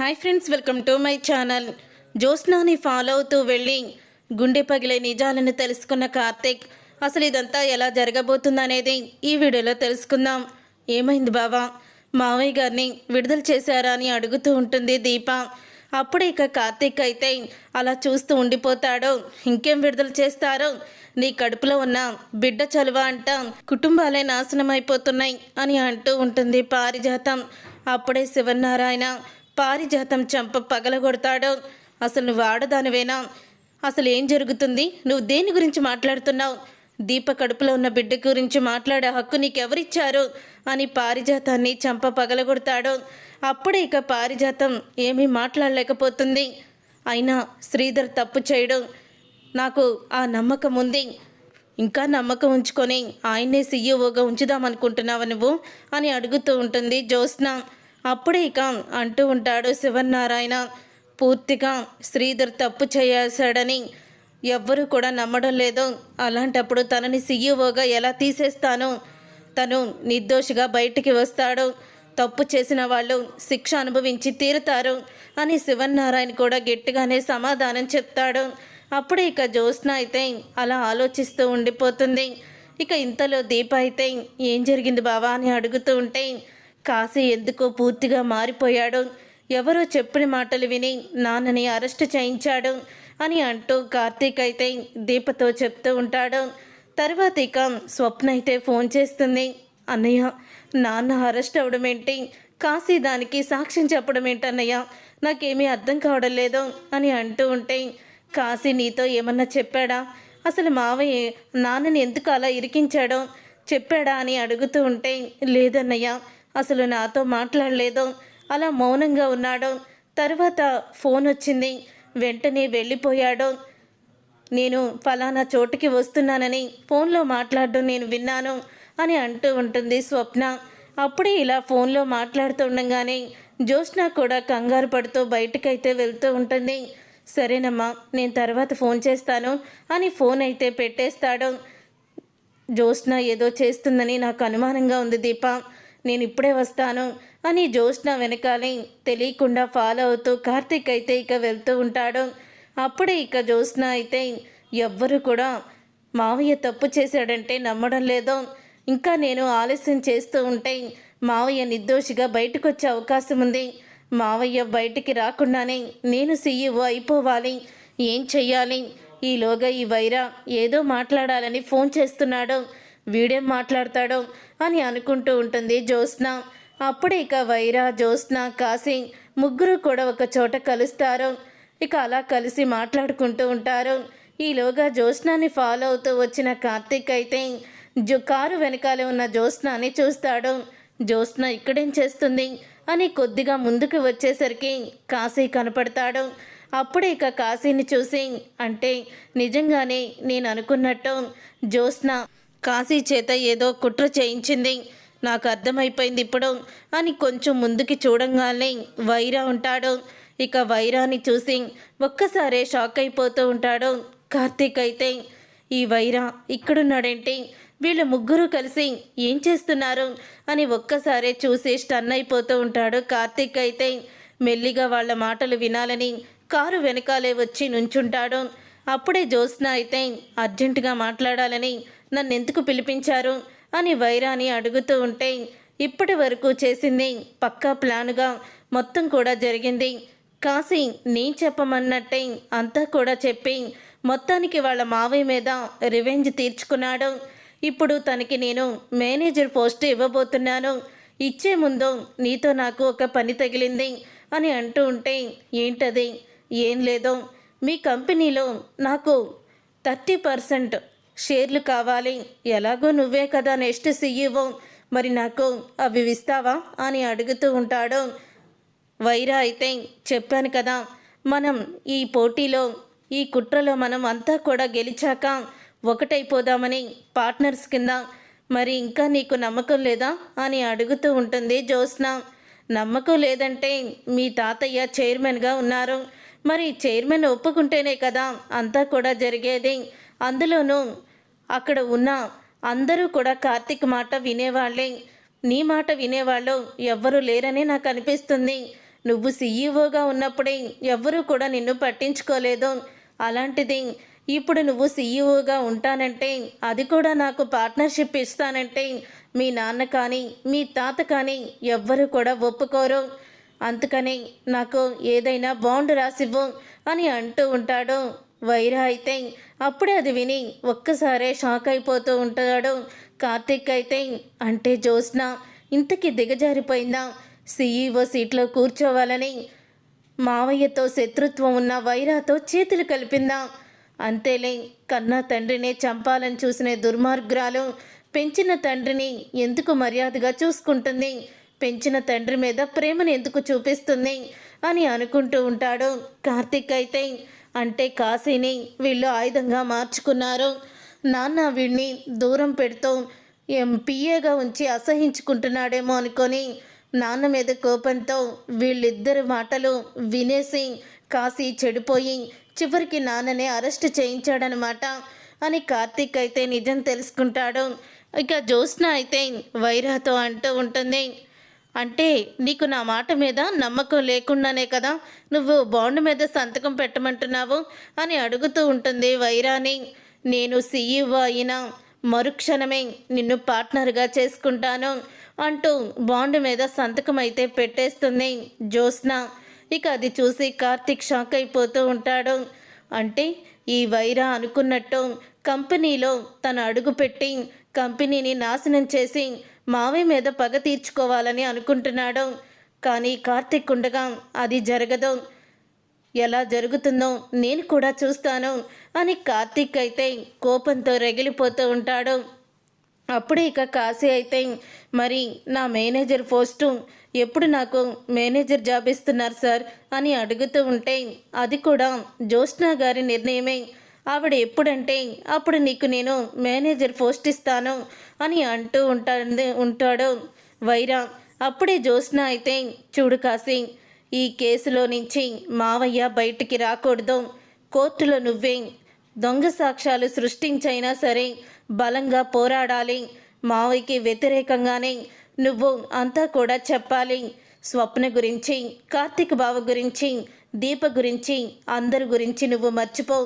Hi friends welcome to my channel. జ్యోత్స్నాని follow అవుతూ వెళ్ళి గుండె పగిలే నిజాలను తెలుసుకున్న కార్తీక్ అసలు ఇదంతా ఎలా జరగబోతుందనేది ఈ వీడియోలో తెలుసుకుందాం. ఏమైంది బావా? మావయ్య గారిని విడుదల చేశారా అని అడుగుతూ ఉంటుంది దీప. అప్పుడే ఇక కార్తీక్ అయితే అలా చూస్తూ ఉండిపోతాడో. ఇంకేం విడుదల చేస్తారో? నీ కడుపులో ఉన్న బిడ్డ చలువ అంట కుటుంబాలే నాశనం అయిపోతున్నాయి అని అంటూ ఉంటుంది పారిజాతం. అప్పుడే శివనారాయణ పారిజాతం చంప పగలగొడతాడు. అసలు నువ్వు ఆడదానివేనా? అసలు ఏం జరుగుతుంది? నువ్వు దేని గురించి మాట్లాడుతున్నావు? దీప కడుపులో ఉన్న బిడ్డ గురించి మాట్లాడే హక్కు నీకెవరిచ్చారు? అని పారిజాతాన్ని చంప పగలగొడతాడు. అప్పుడే ఇక పారిజాతం ఏమీ మాట్లాడలేకపోతుంది. అయినా శ్రీధర్ తప్పు చేయడం. నాకు ఆ నమ్మకం ఉంది. ఇంకా నమ్మకం ఉంచుకొని ఆయన్నే సీఈఓగా ఉంచుదామనుకుంటున్నావు నువ్వు? అని అడుగుతూ ఉంటుంది జ్యోత్స్న. అప్పుడే ఇక అంటూ ఉంటాడు శివనారాయణ పూర్తిగా శ్రీధర్ తప్పు చేయాల్సాడని ఎవ్వరూ కూడా నమ్మడం లేదు. అలాంటప్పుడు తనని సీఈఓగా ఎలా తీసేస్తాను? తను నిర్దోషిగా బయటికి వస్తాడు. తప్పు చేసిన వాళ్ళు శిక్ష అనుభవించి తీరుతారు అని శివనారాయణ కూడా గట్టిగానే సమాధానం చెప్తాడు. అప్పుడే ఇక జ్యోత్స్న అయితే అలా ఆలోచిస్తూ ఉండిపోతుంది. ఇక ఇంతలో దీప అయితే ఏం జరిగింది బావా? అని అడుగుతూ ఉంటే కాశీ ఎందుకో పూర్తిగా మారిపోయాడు. ఎవరో చెప్పిన మాటలు విని నాన్నని అరెస్ట్ చేయించాడు అని అంటూ కార్తీక్ అయితే దీపతో చెప్తూ ఉంటాడు. తర్వాత ఇక స్వప్న అయితే ఫోన్ చేస్తుంది. అన్నయ్య నాన్న అరెస్ట్ అవడం ఏంటి? కాశీ దానికి సాక్ష్యం చెప్పడం ఏంటన్నయ్య నాకేమీ అర్థం కావడం లేదు అని అంటూ ఉంటే కాశీ నీతో ఏమన్నా చెప్పాడా? అసలు మావయ్య నాన్నని ఎందుకు అలా ఇరికించాడో? చెప్పాడా అని అడుగుతూ ఉంటే లేదన్నయ్య అసలు నాతో మాట్లాడలేదు. అలా మౌనంగా ఉన్నాడు. తర్వాత ఫోన్ వచ్చింది. వెంటనే వెళ్ళిపోయాడు. నేను ఫలానా చోటుకి వస్తున్నానని ఫోన్లో మాట్లాడడం నేను విన్నాను అని అంటూ ఉంటుంది స్వప్న. అప్పుడే ఇలా ఫోన్లో మాట్లాడుతుండగానే జ్యోత్స్న కూడా కంగారు పడుతూ బయటకైతే వెళ్తూ ఉంటుంది. సరేనమ్మా నేను తర్వాత ఫోన్ చేస్తాను అని ఫోన్ అయితే పెట్టేస్తాడు. జ్యోత్స్న ఏదో చేస్తుందని నాకు అనుమానంగా ఉంది దీప. నేను ఇప్పుడే వస్తాను అని జ్యోత్స్న వెనకాలే తెలియకుండా ఫాలో అవుతూ కార్తీక్ అయితే ఇక వెళ్తూ ఉంటాడు. అప్పుడే ఇక జ్యోత్స్న అయితే ఎవ్వరు కూడా మావయ్య తప్పు చేశాడంటే నమ్మడం లేదో. ఇంకా నేను ఆలస్యం చేస్తూ ఉంటే మావయ్య నిర్దోషిగా బయటకు వచ్చే అవకాశం ఉంది. మావయ్య బయటికి రాకుండానే నేను సీఈఓ అయిపోవాలి. ఏం చెయ్యాలి? ఈలోగా ఈ వైరా ఏదో మాట్లాడాలని ఫోన్ చేస్తున్నాడు. వీడేం మాట్లాడతాడో అని అనుకుంటూ ఉంటుంది జ్యోత్స్న. అప్పుడే ఇక వైరా జ్యోత్స్న కాశీ ముగ్గురు కూడా ఒక చోట కలుస్తారు. ఇక అలా కలిసి మాట్లాడుకుంటూ ఉంటారు. ఈలోగా జ్యోత్స్నాని ఫాలో అవుతూ వచ్చిన కార్తీక్ అయితే జో కారు వెనకాలే ఉన్న జ్యోత్స్నాని చూస్తాడు. జ్యోత్స్న ఇక్కడేం చేస్తుంది? అని కొద్దిగా ముందుకు వచ్చేసరికి కాశీ కనపడతాడు. అప్పుడే ఇక కాశీని చూసి అంటే నిజంగానే నేను అనుకున్నట్టు జ్యోత్స్న కాశీ చేత ఏదో కుట్ర చేయించింది. నాకు అర్థమైపోయింది ఇప్పుడు అని కొంచెం ముందుకి చూడంగానే వైరా ఉంటాడు. ఇక వైరాని చూసి ఒక్కసారే షాక్ అయిపోతూ ఉంటాడు కార్తీక్ అయితే. ఈ వైరా ఇక్కడున్నాడేంటి? వీళ్ళు ముగ్గురు కలిసి ఏం చేస్తున్నారు? అని ఒక్కసారే చూసి స్టన్ అయిపోతూ ఉంటాడు కార్తీక్ అయితే. మెల్లిగా వాళ్ళ మాటలు వినాలని కారు వెనకాలే వచ్చి నుంచుంటాడు. అప్పుడే జ్యోత్స్న అయితే అర్జెంటుగా మాట్లాడాలని నన్ను ఎందుకు పిలిపించారు? అని వైరాని అడుగుతూ ఉంటే ఇప్పటి వరకు చేసింది పక్కా ప్లానుగా మొత్తం కూడా జరిగింది. కాశీ నీ చెప్పమన్నట్టే అంతా కూడా చెప్పి మొత్తానికి వాళ్ళ మావయ్య మీద రివెంజ్ తీర్చుకున్నాడు. ఇప్పుడు తనకి నేను మేనేజర్ పోస్ట్ ఇవ్వబోతున్నాను. ఇచ్చే ముందు నీతో నాకు ఒక పని తగిలింది అని అంటూ ఉంటే ఏంటది? ఏం లేదో. మీ కంపెనీలో నాకు థర్టీ పర్సెంట్ షేర్లు కావాలి. ఎలాగో నువ్వే కదా నెక్స్ట్ సీఈఓ. మరి నాకు అవి ఇస్తావా? అని అడుగుతూ ఉంటాడు. వైరా అయితే చెప్పాను కదా మనం ఈ పోటీలో ఈ కుట్రలో మనం అంతా కూడా గెలిచాక ఒకటైపోదామని పార్ట్నర్స్ కింద మరి ఇంకా నీకు నమ్మకం లేదా? అని అడుగుతూ ఉంటుంది జ్యోత్స్న. నమ్మకం లేదంటే మీ తాతయ్య చైర్మన్గా ఉన్నారు. మరి చైర్మన్ ఒప్పుకుంటేనే కదా అంతా కూడా జరిగేది. అందులోనూ అక్కడ ఉన్న అందరూ కూడా కార్తీక్ మాట వినేవాళ్ళే. నీ మాట వినేవాళ్ళు ఎవ్వరూ లేరనే నాకు అనిపిస్తుంది. నువ్వు సీఈఓగా ఉన్నప్పుడే ఎవ్వరూ కూడా నిన్ను పట్టించుకోలేదు. అలాంటిది ఇప్పుడు నువ్వు సీఈఓగా ఉంటానంటే అది కూడా నాకు పార్ట్నర్షిప్ ఇస్తానంటే మీ నాన్న కానీ మీ తాత కానీ ఎవ్వరు కూడా ఒప్పుకోరు. అందుకని నాకు ఏదైనా బాండ్ రాసివ్వు అని అంటూ ఉంటాడు. వైరా అయితే అప్పుడే అది విని ఒక్కసారే షాక్ అయిపోతూ ఉంటాడు. కార్తిక్ అయితే అంటే జ్యోత్స్న ఇంతకి దిగజారిపోయిందా? సీఈఓ సీట్లో కూర్చోవాలని మావయ్యతో శత్రుత్వం ఉన్న వైరాతో చేతులు కలిపిందా? అంతేలే కన్నా తండ్రినే చంపాలని చూసిన దుర్మార్గురాలు పెంచిన తండ్రిని ఎందుకు మర్యాదగా చూసుకుంటుంది? పెంచిన తండ్రి మీద ప్రేమను ఎందుకు చూపిస్తుంది? అని అనుకుంటూ ఉంటాడు కార్తిక్ అయితే అంటే కాశీని వీళ్ళు ఆయుధంగా మార్చుకున్నారు. నాన్న వీడిని దూరం పెడుతూ ఎంపీఏగా ఉంచి అసహించుకుంటున్నాడేమో అనుకొని నాన్న మీద కోపంతో వీళ్ళిద్దరి మాటలు వినేసి కాశీ చెడిపోయి చివరికి నాన్ననే అరెస్ట్ చేయించాడనమాట అని కార్తీక్ అయితే నిజం తెలుసుకుంటాడు. ఇక జ్యోత్స్న అయితే వైరాతో అంటూ ఉంటుంది. అంటే నీకు నా మాట మీద నమ్మకం లేకుండానే కదా నువ్వు బాండ్ మీద సంతకం పెట్టమంటున్నావు అని అడుగుతూ ఉంటుంది వైరాని నేను సీఈఓ అయినా మరుక్షణమే నిన్ను పార్ట్నర్గా చేసుకుంటాను అంటూ బాండ్ మీద సంతకం అయితే పెట్టేస్తుంది జ్యోత్స్న. ఇక అది చూసి కార్తిక్ షాక్ అయిపోతూ ఉంటాడు. అంటే ఈ వైరా అనుకున్నట్టు కంపెనీలో తన అడుగుపెట్టి కంపెనీని నాశనం చేసి మావి మీద పగ తీర్చుకోవాలని అనుకుంటున్నాడు. కానీ కార్తిక్ ఉండగా అది జరగదు. ఎలా జరుగుతుందో నేను కూడా చూస్తాను అని కార్తిక్ అయితే కోపంతో రగిలిపోతూ ఉంటాడు. అప్పుడే ఇక కాశీ అయితే మరి నా మేనేజర్ పోస్టు ఎప్పుడు నాకు మేనేజర్ జాబ్ ఇస్తున్నారు సార్ అని అడుగుతూ ఉంటే అది కూడా జ్యోత్స్న గారి నిర్ణయమే. ఆవిడ ఎప్పుడంటే అప్పుడు నీకు నేను మేనేజర్ పోస్ట్ ఇస్తాను అని అంటూ ఉంటాడు ఉంటాడు వైరా. అప్పుడే జ్యోత్స్న అయితే చూడు కాశీ ఈ కేసులో నుంచి మావయ్య బయటికి రాకూడదు. కోర్టులో నువ్వే దొంగ సాక్ష్యాలు సృష్టించైనా సరే బలంగా పోరాడాలి. మావయ్యకి వ్యతిరేకంగానే నువ్వు అంతా కూడా చెప్పాలి. స్వప్న గురించి కార్తీక్ బావ గురించి దీప గురించి అందరి గురించి నువ్వు మర్చిపో.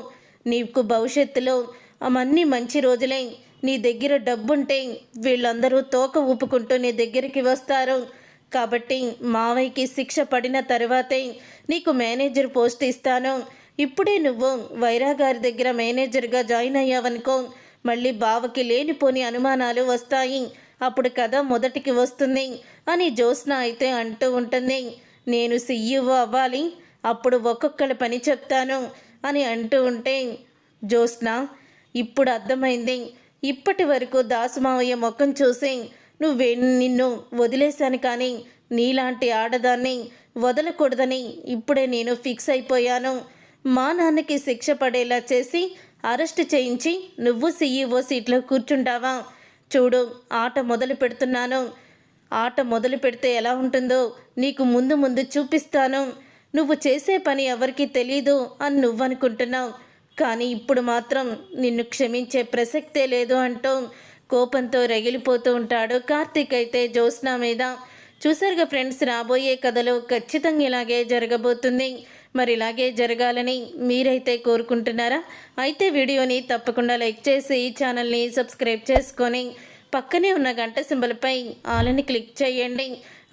నీకు భవిష్యత్తులో అవన్నీ మంచి రోజులే. నీ దగ్గర డబ్బుంటే వీళ్ళందరూ తోక ఊపుకుంటూ నీ దగ్గరికి వస్తారు. కాబట్టి మావయ్యకి శిక్ష పడిన తర్వాతే నీకు మేనేజర్ పోస్ట్ ఇస్తాను. ఇప్పుడే నువ్వు వైరా గారి దగ్గర మేనేజర్గా జాయిన్ అయ్యావనుకో మళ్ళీ బావకి లేనిపోని అనుమానాలు వస్తాయి. అప్పుడు కథ మొదటికి వస్తుంది అని జ్యోత్స్న అయితే అంటూ ఉంటుంది. నేను సీఈఓ అవ్వాలి అప్పుడు ఒక్కొక్కరి పని చెప్తాను. అని అంటూ ఉంటే జ్యోత్స్న ఇప్పుడు అర్థమైంది. ఇప్పటి వరకు దాసుమావయ్య ముఖం చూసి నువ్వే నిన్ను వదిలేశాను కానీ నీలాంటి ఆడదాన్ని వదలకూడదని ఇప్పుడే నేను ఫిక్స్ అయిపోయాను. మా నాన్నకి శిక్ష పడేలా చేసి అరెస్ట్ చేయించి నువ్వు సీఈఓ సీట్లో కూర్చుంటావా? చూడు ఆట మొదలు పెడుతున్నాను. ఆట మొదలు పెడితే ఎలా ఉంటుందో నీకు ముందు ముందు చూపిస్తాను. నువ్వు చేసే పని ఎవరికి తెలీదు అని నువ్వనుకుంటున్నావు. కానీ ఇప్పుడు మాత్రం నిన్ను క్షమించే ప్రసక్తే లేదు అంటూ కోపంతో రగిలిపోతూ ఉంటాడు కార్తీక్ అయితే జ్యోత్స్న మీద. చూసారుగా ఫ్రెండ్స్ రాబోయే కథలో ఖచ్చితంగా ఇలాగే జరగబోతుంది. మరి ఇలాగే జరగాలని మీరైతే కోరుకుంటున్నారా? అయితే వీడియోని తప్పకుండా లైక్ చేసి ఛానల్ని సబ్స్క్రైబ్ చేసుకొని పక్కనే ఉన్న గంట సింబల్పై ఆలని క్లిక్ చేయండి.